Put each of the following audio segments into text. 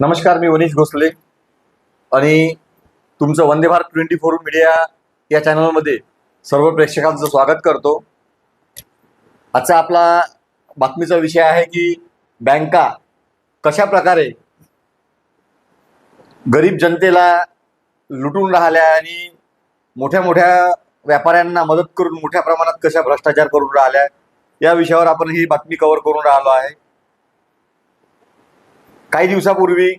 नमस्कार मी वनीश भोसले आणि तुमचं Vande Bharat twenty four media या चॅनलमध्ये सर्व प्रेक्षकांचं स्वागत करतो. आजचा आपला बातमीचा विषय आहे की बँका कशा प्रकारे गरीब जनतेला लुटून राहिल्या आणि मोठ्या मोठ्या व्यापाऱ्यांना मदत करून मोठ्या प्रमाणात कशा भ्रष्टाचार करून राहिल्या या विषयावर आपण ही बातमी कव्हर करून राहिलो आहे. काही दिवसापूर्वी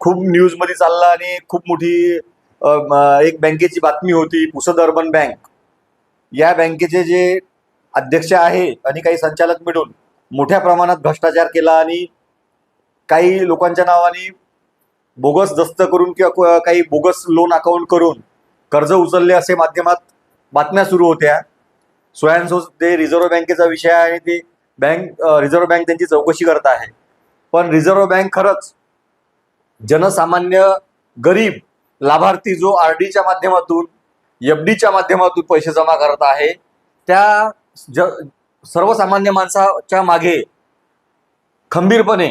खूप न्यूजमध्ये चालला आणि खूप मोठी एक बँकेची बातमी होती पुसद अर्बन बँक. या बँकेचे जे अध्यक्ष आहे आणि काही संचालक मिळून मोठ्या प्रमाणात भ्रष्टाचार केला आणि काही लोकांच्या नावाने बोगस दस्त करून किंवा काही बोगस लोन अकाउंट करून कर्ज उचलले असे माध्यमात बातम्या सुरू होत्या. स्वयंसो ते रिझर्व्ह बँकेचा विषय आहे आणि ते बँक रिझर्व्ह बँक त्यांची चौकशी करत आहे. पण रिझर्व्ह बँक खरंच जनसामान्य गरीब लाभार्थी जो आर डीच्या माध्यमातून एफ डीच्या माध्यमातून पैसे जमा करत आहे त्या ज सर्वसामान्य माणसाच्या मागे खंबीरपणे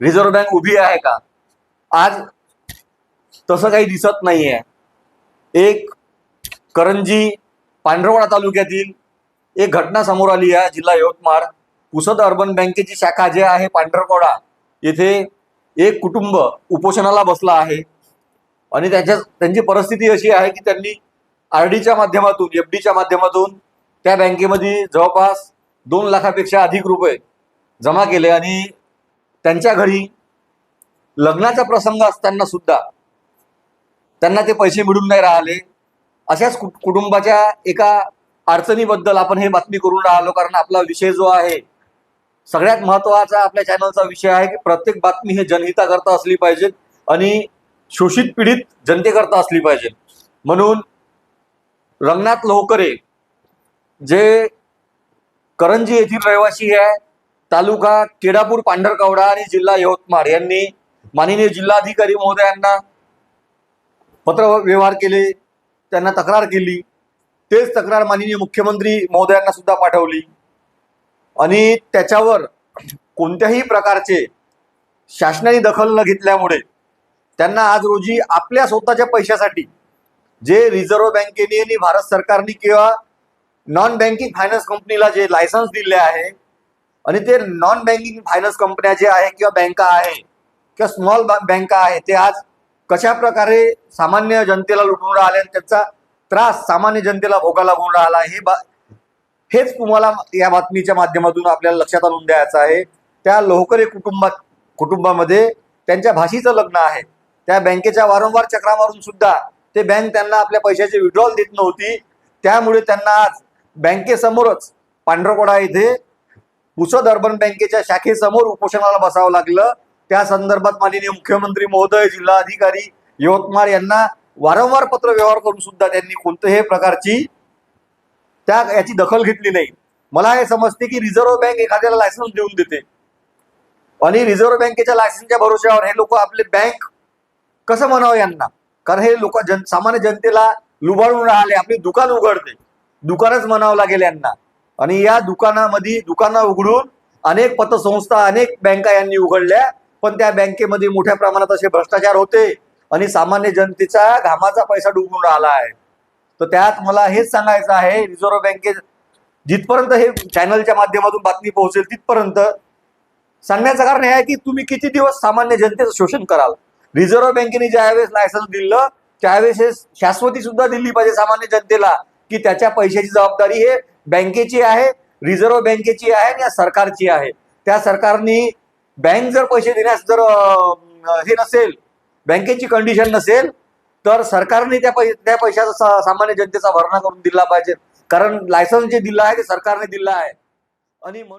रिझर्व्ह बँक उभी आहे का? आज तसं काही दिसत नाही आहे एक करंजी पांढरवडा तालुक्यातील एक घटना समोर आली आहे जिल्हा यवतमाळ. पुसद अर्बन बँकेची शाखा जे आहे पांढरकोडा येथे एक कुटुंब उपोषणाला बसला आहे. आणि त्याच्या त्यांची परिस्थिती अशी आहे की त्यांनी आर डीच्या माध्यमातून एफ डीच्या माध्यमातून त्या बँकेमध्ये जवळपास दोन लाखापेक्षा अधिक रुपये जमा केले आणि त्यांच्या घरी लग्नाचा प्रसंग असताना सुद्धा त्यांना ते पैसे मिळून नाही राहिले. अशाच कुटुंबाच्या एका अडचणीबद्दल आपण हे बातमी करून राहिलो कारण आपला विषय जो आहे सगळ्यात महत्त्वाचा आपल्या चॅनलचा विषय आहे की प्रत्येक बातमी हे जनहिताकरता असली पाहिजे आणि शोषित पीडित जनतेकरता असली पाहिजे. म्हणून रंगनाथ लोहकरे जे करंजी येथील रहिवासी आहे तालुका केडापूर पांढरकवडा आणि जिल्हा यवतमाळ यांनी माननीय जिल्हाधिकारी महोदयांना पत्र व्यवहार केले त्यांना तक्रार केली. तेच तक्रार माननीय मुख्यमंत्री महोदयांना सुद्धा पाठवली. आणि त्याच्यावर कोणत्याही प्रकारचे शासनाने दखल न घेतल्यामुळे त्यांना आज रोजी आपल्या स्वतःच्या पैशासाठी जे रिझर्व्ह बँकेने आणि भारत सरकारने किंवा नॉन बँकिंग फायनान्स कंपनीला जे लायसन्स दिले आहे आणि ते नॉन बँकिंग फायनान्स कंपन्या जे आहे किंवा बँका आहे किंवा स्मॉल बँका आहे ते आज कशा प्रकारे सामान्य जनतेला लुटून राहिले आणि त्याचा त्रास सामान्य जनतेला भोगायला लागून राहिला हे बा हेच तुम्हाला या बातमीच्या माध्यमातून आपल्याला लक्षात आणून द्यायचं आहे. त्या लोहकरे कुटुंबात कुटुंबामध्ये त्यांच्या भाषीचं लग्न आहे. त्या बँकेच्या वारंवार चक्रा मारून सुद्धा ते बँक त्यांना आपल्या पैशाचे विड्रॉल देत नव्हती. त्यामुळे त्यांना आज बँकेसमोरच पांढरकोडा येथे पुसद अर्बन बँकेच्या शाखेसमोर उपोषणाला बसावं लागलं. त्या संदर्भात माननीय मुख्यमंत्री महोदय जिल्हाधिकारी यवतमाळ यांना वारंवार पत्र व्यवहार करून सुद्धा त्यांनी कोणत्याही प्रकारची त्या याची दखल घेतली नाही. मला हे समजते की रिझर्व्ह बँक एखाद्याला लायसन्स देऊन देते. आणि रिझर्व्ह बँकेच्या लायसन्सच्या भरोश्यावर हे लोक आपले बँक कसं म्हणावं यांना? कारण हे लोक जन सामान्य जनतेला लुबाडून राहिले आपली दुकान उघडते. दुकानच म्हणावं लागेल यांना. आणि या दुकानामध्ये दुकानं उघडून अनेक पतसंस्था अनेक बँका यांनी उघडल्या पण त्या बँकेमध्ये मोठ्या प्रमाणात असे भ्रष्टाचार होते. आणि सामान्य जनतेचा घामाचा पैसा डुबून राहिला आहे. तर त्यात मला हेच सांगायचं आहे रिझर्व्ह बँके जिथपर्यंत हे चॅनलच्या माध्यमातून बातमी पोहोचेल तिथपर्यंत सांगण्याचं कारण हे आहे की तुम्ही किती दिवस सामान्य जनतेचं शोषण कराल? रिझर्व्ह बँकेने ज्यावेळेस लायसन्स दिलं त्यावेळेस हे शाश्वती सुद्धा दिली पाहिजे सामान्य जनतेला की त्याच्या पैशाची जबाबदारी हे बँकेची आहे रिझर्व्ह बँकेची आहे आणि या सरकारची आहे. त्या सरकारने बँक जर पैसे देण्यास जर हे नसेल बँकेची कंडिशन नसेल तर सरकारने त्या पै त्या पैशाचा सा- सामान्य जनतेचा भरणा करून दिला पाहिजे. कारण लायसन्स जे दिलं आहे ते सरकारने दिलं आहे. आणि म्हणून